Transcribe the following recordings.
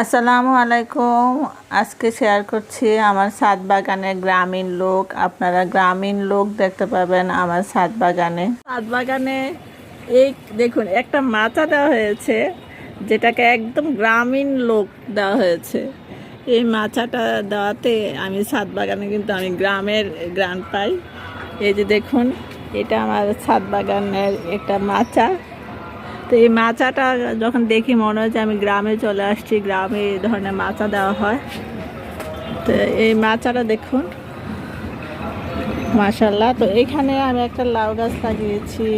আসসালামু আলাইকুম। আজকে শেয়ার করছি আমার ছাদ বাগানে গ্রামীণ লোক। আপনারা গ্রামীণ লোক দেখতে পাবেন আমার ছাদ বাগানে। সাত বাগানে এই দেখুন, একটা মাচা দেওয়া হয়েছে, যেটাকে একদম গ্রামীণ লোক দেওয়া হয়েছে। এই মাচাটা দেওয়াতে আমি ছাদ বাগানে কিন্তু আমি গ্রামের গ্রান পাই। এই যে দেখুন, এটা আমার ছাদ বাগানের একটা মাচা। তো এই মাচাটা যখন দেখি মনে হয় যে আমি গ্রামে চলে আসছি, গ্রামে এই ধরনের মাচা দেওয়া হয়। তো এই মাচাটা দেখুন। মাশাল্লাহ তো এখানে আমি একটা লাউ গাছ লাগিয়েছি।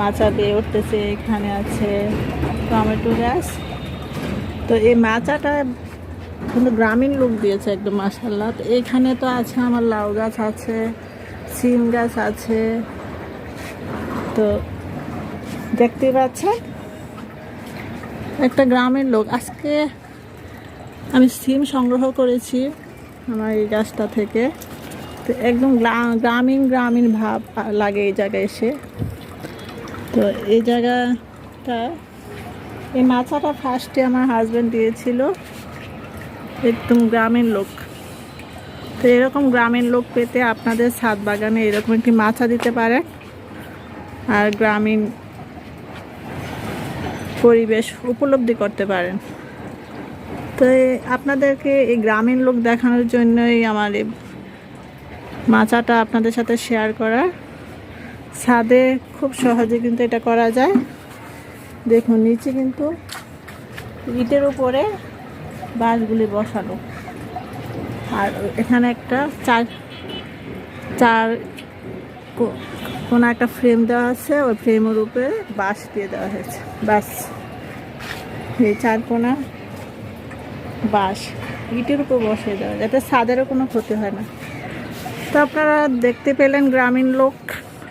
মাচা দিয়ে উঠতেছে, এখানে আছে টমেটো গাছ। তো এই মাচাটা কিন্তু গ্রামীণ লোক দিয়েছে একদম মাশাল্লাহ তো এখানে তো আছে আমার লাউ গাছ আছে, সিম গাছ আছে। তো দেখতে পাচ্ছেন? একটা গ্রামের লোক। আজকে আমি সিম সংগ্রহ করেছি আমার এই গাছটা থেকে। তো একদম গ্রা- গ্রামীণ গ্রামীণ ভাব লাগে এই জায়গায় এসে। তো এই জায়গাটা, এই মাছাটা ফার্স্টে আমার হাজব্যান্ড দিয়েছিল। একদম গ্রামীণ লোক। তো এরকম গ্রামীণ লোক পেতে আপনাদের ছাদ বাগানে এরকম একটি মাছা দিতে পারে আর গ্রামীণ পরিবেশ উপলব্ধি করতে পারেন। তো আপনাদেরকে এই গ্রামীণ লোক দেখানোর জন্যই আমার এই মাচাটা আপনাদের সাথে শেয়ার করা ছাদে খুব সহজে কিন্তু এটা করা যায়। দেখুন, নিচে কিন্তু ইটের উপরে বাঁশগুলি বসানো। আর এখানে একটা চার চার কোনো একটা ফ্রেম দেওয়া আছে, ওই ফ্রেমের উপরে বাঁশ দিয়ে দেওয়া হয়েছে। বাস এই চার কোনা বাঁশ। ইটের উপর বসিয়ে দেওয়া, যাতে ছাদেরও কোনো ক্ষতি হয় না। তো আপনারা দেখতে পেলেন গ্রামীণ লোক,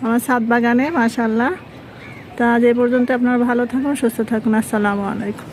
আমার ছাদ বাগানে মাশাল্লাহ তা এ পর্যন্ত আপনারা ভালো থাকুন, সুস্থ থাকুন। আসসালামু আলাইকুম।